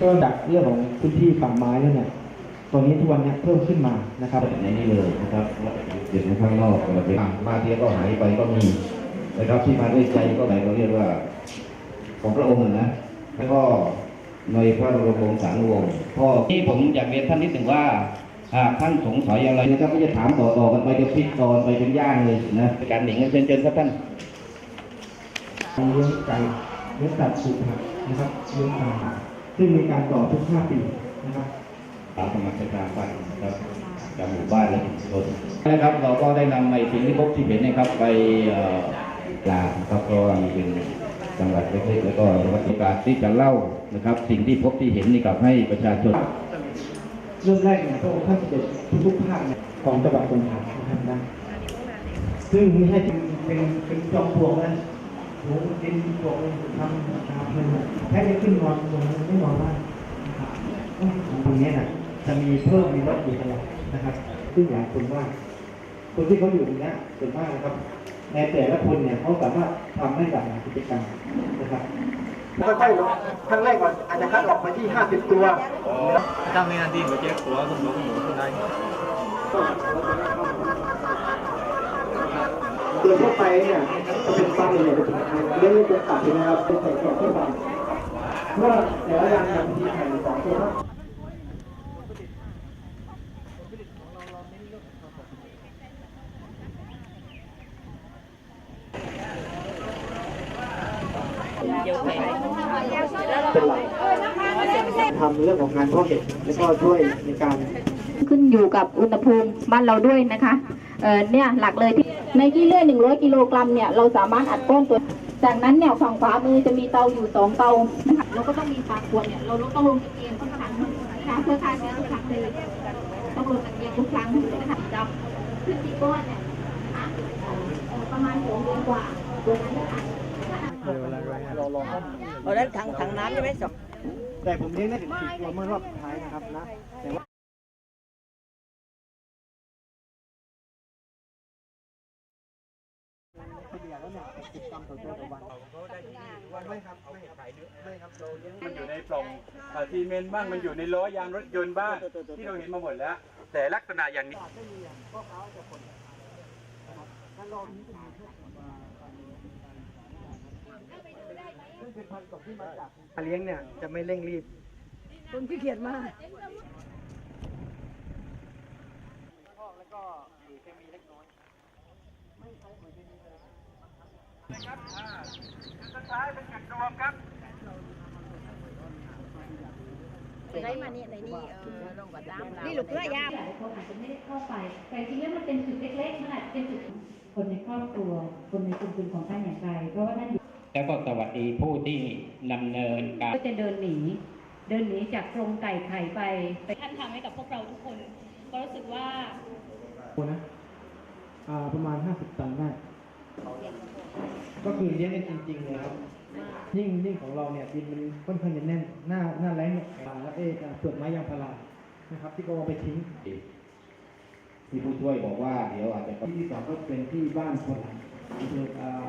ก็จากเรื่องของพื้นที่ป่าไม้แล้วเนี่ยตอนนี้ทุกวันเนี้เพิ่มขึ้นมานะครับในนี้เลยนะครับเด็กในข้างนอกเราไปมาเที่ยวก็หายไปก็มีนะครับที่มาด้วยใจก็ไหนเราเรียกว่า ของพระองค์นะแล้วก็ในพระบรมวงศานุวงศ์พ่อที่ผมอยากเรียนท่านนิดหนึ่งว่าหากท่านสงสัยอะไรนะครับก็จะถามต่อๆกันไปจะพลิกตอนไปเป็นย่างเลยนะการหนิงเชิญเชิญครับท่านการเลี้ยงไก่เลี้ยงสัตว์สุขนะครับเลี้ยงปลา ซึ่งมีการต่อทุก 5 ปีนะครับตามสมัครใจไปนะครับจากหมู่บ้านและชุมชนนะครับเราก็ได้นำในสิ่งที่พบที่เห็นนะครับไปเอ่อลาครับก็มีเป็นจังหวัดเล็กๆแล้วก็วัติการที่จะเล่านะครับ สิ่งที่พบที่เห็นนี่กับให้ประชาชนเริ่มแรกเนี่ยพระองค์ท่านเสด็จทุกๆภาคเนี่ยของจังหวัดสงขลานะครับนะซึ่งไม่ใช่เป็นเป็นเป็นจอมปลวกนะ โหเป็นปลวกเลยทำตามเลยนะแค่จะขึ้นนอนตรงนั้นไม่นอนบ้านนะครับตรงนี้นะจะมีเพิ่มมีลดอยู่ตลอดนะครับซึ่งหลายคนว่าคนที่เขาอยู่ตรงนี้ส่วนมากนะครับ ในแต่ละคนเนี่ยเขาสามารถทำได้หลากหลายกิจกรรมนะครับค่อยๆลงครั้งแรกก่อนอาจจะคัดออกมาที่ 50 ตัว Trong này là đi của chiếc của không đúng của hôm nay โดยทั่วไปเนี่ยจะ เป็นฟันเนี่ยจะเป็นเรื่องเป็นตัดใช่ไหมครับเป็นใส่แกะที่ฟันเมื่อแต่ละย่างยบางทีไข่สองตัวครับเป็นหลักทำเรื่องของงานพาะเห็ดแล้วก็ช่วยในการขึ้นอยู่กับอุณหภูมิบ้านเราด้วยนะคะ เอ่อเนี่ยหลักเลยที่ในขี้เลื่อย100กิโลกรัมเนี่ยเราสามารถอัดก้อนตัว จากนั้นเนี่ยฝั่งขวามือจะมีเตาอยู่สองเตานะคะเราก็ต้องมีฝาขวดเนี่ยเราต้องลงตะเกียงทุกครั้งนะคะเพื่อฆ่าเชื้อทุกครั้งเลยต้องลงตะเกียงทุกครั้งนะคะจับขึ้นที่ก้อนเนี่ยนะคะเอ่อประมาณสองเดือนกว่าตัวนั้นนะคะ ở đấy thằng thằng nám với mấy sọc แต่ผมเลี้ยงได้ถึงสี่ตัวเมื่อรอบสุดท้ายนะครับนะแต่ว่า เฉลี่ยแล้วเนี่ยสิบกรัมต่อตัวต่อวันไม่ครับไม่ขายเยอะไม่ครับเราเลี้ยงมันอยู่ในปล่องเอ่อซีเมนต์บ้างมันอยู่ในล้อยางรถยนต์บ้างที่เราเห็นมาหมดแล้ว แต่ลักษณะอย่างนี้เลี้ยงเนี่ยจะไม่เร่งรีบ con ขี้เกียจมากนี่ลูกเกลือยาหลายคนอาจจะไม่ได้เข้าไป แต่จริงๆแล้วมันเป็นจุดเล็กๆมันอาจจะเป็นจุดคนในครอบครัว คนในชุมชนของท่านอย่างไร เพราะว่าท่านอยู่แล้วก็สวัสดีผู้ที่ดำเนินการก็จะเดินหนี เดินหนีจากกรงไก่ไข่ไปไปท่านทำให้กับพวกเราทุกคน ก็รู้สึกว่านะอ่าประมาณ 50 ตันได้ ก็คือเลี้ยงกันจริงๆเลยครับยิ่งยิ่งของเราเนี่ยดินมันค่อนข้างจะแน่นหน้าหน้าแรงเนี่ยอ่าแล้วเอ๊ะเปลือกไม้ยางพารานะครับ ที่ก็เอาไปทิ้งที่ผู้ช่วยบอกว่าเดี๋ยวอาจจะที่ที่สองก็เป็นที่บ้านคนหลังอำเภออ่า